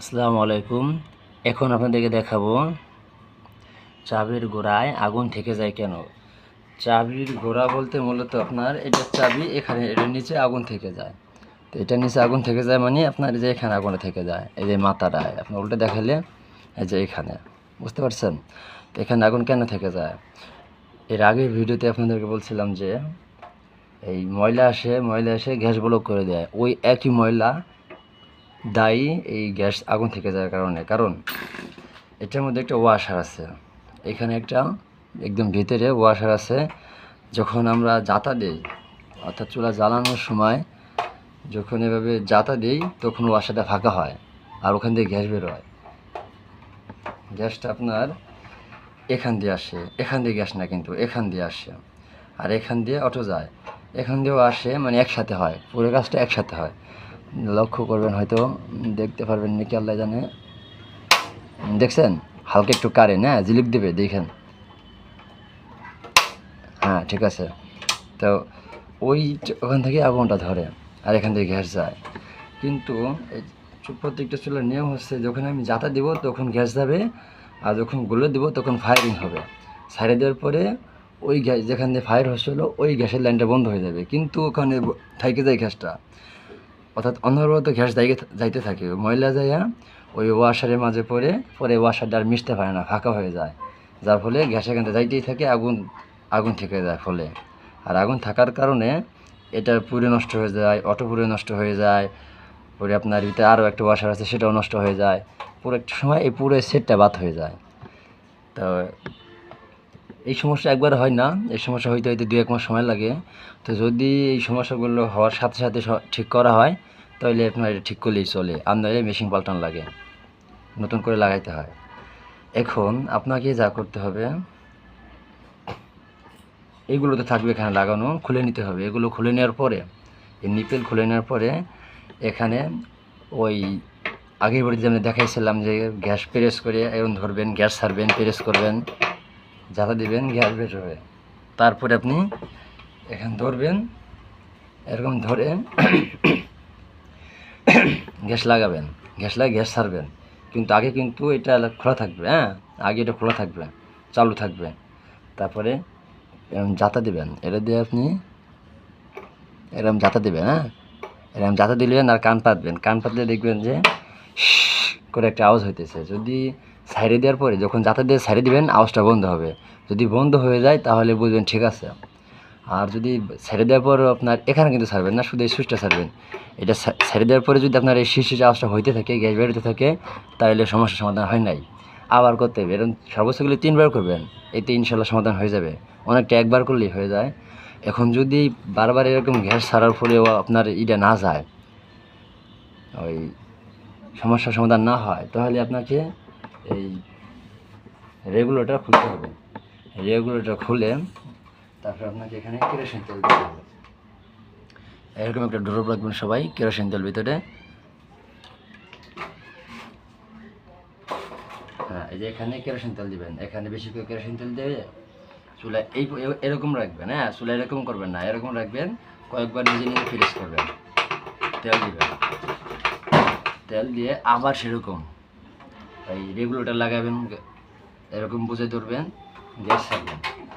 আসসালামু আলাইকুম। এখন আপনাদেরকে দেখাবো চাবির গোড়ায় আগুন থেকে যায় কেন? চাবির গোড়া বলতে মূলত আপনার এটা চাবি এখানে এটার নিচে আগুন থেকে যায়। তো এটার নিচে আগুন থেকে যায় মানে আপনার যে এখানে আগুন থেকে যায়, এই যে মাথাটায় আপনি উল্টে দেখালে এই যে এখানে, বুঝতে পারছেন? তো এখানে আগুন কেন থেকে যায়? এর আগে ভিডিওতে আপনাদেরকে বলছিলাম যে এই ময়লা আসে, ময়লা এসে গ্যাস ব্লক করে দেয়। ওই একই ময়লা দায়ী এই গ্যাস আগুন থেকে যাওয়ার কারণে। কারণ এটার মধ্যে একটা ওয়াশার আছে। এখানে একটা একদম ভিতরে ওয়াশার আছে। যখন আমরা জাতা দিই, অর্থাৎ চুলা জ্বালানোর সময় যখন এভাবে জাতা দিই, তখন ওয়াশারটা ফাঁকা হয় আর ওখান দিয়ে গ্যাস বের হয়। গ্যাসটা আপনার এখান দিয়ে আসে। এখান দিয়ে গ্যাস না কিন্তু, এখান দিয়ে আসে। আর এখান দিয়ে অটো যায়। এখান দিয়েও আসে মানে একসাথে হয়। পুরো কাজটা একসাথে হয়। লক্ষ্য করবেন, হয়তো দেখতে পারবেন নাকি, আল্লাহ জানে। দেখছেন? হালকা একটু কারেন্ট হ্যাঁ ঝিলিক দেবে, দেখেন। হ্যাঁ ঠিক আছে। তো ওই ওখান থেকে আগুনটা ধরে, আর এখান থেকে গ্যাস যায়। কিন্তু প্রত্যেকটা চুলার নিয়ম হচ্ছে, যখন আমি যাতা দিব, তখন গ্যাস যাবে, আর যখনগুলো দিব, তখন ফায়ারিং হবে। সাইডে দেওয়ার পরে ওই গ্যাস যেখান দিয়ে ফায়ার হচ্ছিল, ওই গ্যাসের লাইনটা বন্ধ হয়ে যাবে। কিন্তু ওখানে থাইকে যায় গ্যাসটা। অর্থাৎ অনবরত গ্যাস যাইতে যাইতে থাকে। ময়লা যাইয়া ওই ওয়াশারের মাঝে পড়ে, পরে ওয়াশারটা আর মিশতে পারে না, ফাঁকা হয়ে যায়। যার ফলে গ্যাস এখানটা যাইতেই থাকে, আগুন আগুন থেকে যায় ফলে। আর আগুন থাকার কারণে এটা পুরে নষ্ট হয়ে যায়, অটো পুরে নষ্ট হয়ে যায়, পরে আপনার ভিতরে আরও একটা ওয়াশার আছে, সেটাও নষ্ট হয়ে যায়। পুরো একটা সময় এই পুরো সেটটা বাদ হয়ে যায়। তো এই সমস্যা একবার হয় না, এই সমস্যা হইতে হইতে দু এক মাস সময় লাগে। তো যদি এই সমস্যাগুলো হওয়ার সাথে সাথে ঠিক করা হয়, তাহলে আপনার এটা ঠিক করলেই চলে। আর নইলে মেশিন পাল্টান লাগে। নতুন করে লাগাইতে হয়। এখন আপনাকে যা করতে হবে এগুলো তো থাকবে এখানে লাগানো, খুলে নিতে হবে। এগুলো খুলে নেওয়ার পরে, এই নিপেল খুলে নেওয়ার পরে, এখানে ওই আগের বাড়িতে যেমন দেখাইছিলাম যে গ্যাস প্রেস করে এরকম ধরবেন, গ্যাস ছাড়বেন প্রেস করবেন। জ্বালা দিবেন গ্যাস বের হবে। তারপরে আপনি এখানে ধরবেন, এরকম ধরে গ্যাস লাগাবেন, গ্যাস লাগিয়ে গ্যাস ছাড়বেন। কিন্তু আগে কিন্তু এটা খোলা থাকবে হ্যাঁ? আগে এটা খোলা থাকবে, চালু থাকবে। তারপরে এরকম জাতা দিবেন, এটা দিয়ে আপনি এরকম জাতা দিবেন হ্যাঁ? এরকম জাতা দিলেন আর কান পাতবেন, কান পাতলে দেখবেন যে, করে একটা আওয়াজ হইতেছে। যদি সাইডে দেওয়ার পরে যখন যাতা দিয়ে সাইডে দিবেন, আওয়াজটা বন্ধ হবে। যদি বন্ধ হয়ে যায়, তাহলে বুঝবেন ঠিক আছে। আর যদি ছেড়ে দেওয়ার পর আপনার এখানে কিন্তু ছাড়বেন না, শুধু এই সুইচটা ছাড়বেন। এটা ছেড়ে দেওয়ার পরে যদি আপনার এই শীর্ষে আওয়াজটা হইতে থাকে, গ্যাস বেরোতে থাকে তাহলে সমস্যার সমাধান হয় নাই। আবার করতে হবে। এরকম সর্বোচ্চ গেলে তিনবার করবেন, এতে ইনশাল্লাহ সমাধান হয়ে যাবে। অনেকটা একবার করলেই হয়ে যায়। এখন যদি বারবার এরকম গ্যাস ছাড়ার ফলেও আপনার ইটা না যায়, ওই সমস্যার সমাধান না হয়, তাহলে আপনাকে এই রেগুলেটর খুলতে হবে। রেগুলেটর খুলে তারপর আপনাকে এখানে কেরোসিন তেল দিতে হবে। এরকম একটা ড্রপ রাখবেন সবাই কেরোসিন তেল ভিতরে। হ্যাঁ এই যে এখানে কেরোসিন তেল দিবেন। এখানে বেশি করে কেরোসিন তেল দিয়ে চুলা এই এরকম রাখবেন হ্যাঁ? চুলা এরকম করবেন না, এরকম রাখবেন। কয়েকবার নিজে নিজে ফ্রেশ করবেন। তেল দিবেন। তেল দিয়ে আবার সেরকম। এই রেগুলেটর লাগাবেন, এরকম বুঝে ধরবেন, গ্যাস ছাড়বেন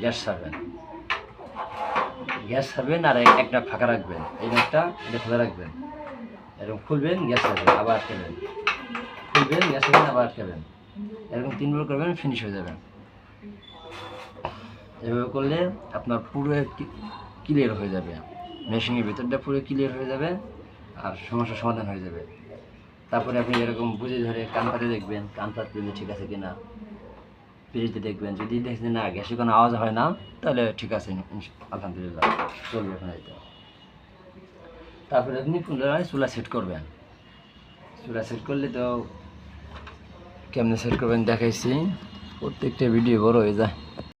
গ্যাস ছাড়বেন। গ্যাস ছাড়বেন আর এক- একটা ফাঁকা রাখবেন, এই একটা এটা খোলা রাখবেন। এরকম খুলবেন, গ্যাস ছাড়বেন আবার আটকাবেন। খুলবেন, গ্যাস ছাড়বেন, আবার আটকাবেন। এরকম তিনবার করবেন ফিনিশ হয়ে যাবেন এভাবে করলে আপনার পুরো ক্লিয়ার হয়ে যাবে। মেশিনের ভিতরটা পুরো ক্লিয়ার হয়ে যাবে আর সমস্যার সমাধান হয়ে যাবে। তারপরে আপনি এরকম বুঝে ধরে কান পাতে দেখবেন কান পাতলে যে ঠিক আছে কিনা, ফ্রিজে দেখবেন, যদি দেখছেন না গ্যাসে কোনো আওয়াজ হয় না, তাহলে ঠিক আছে আলহামদুলিল্লাহ, চলবে এখন এই তো তারপরে আপনি পুনরায় চুলা সেট করবেন। চুলা সেট করলে তো কেমনে সেট করবেন দেখাইছি, প্রত্যেকটা ভিডিও বড় হয়ে যায়।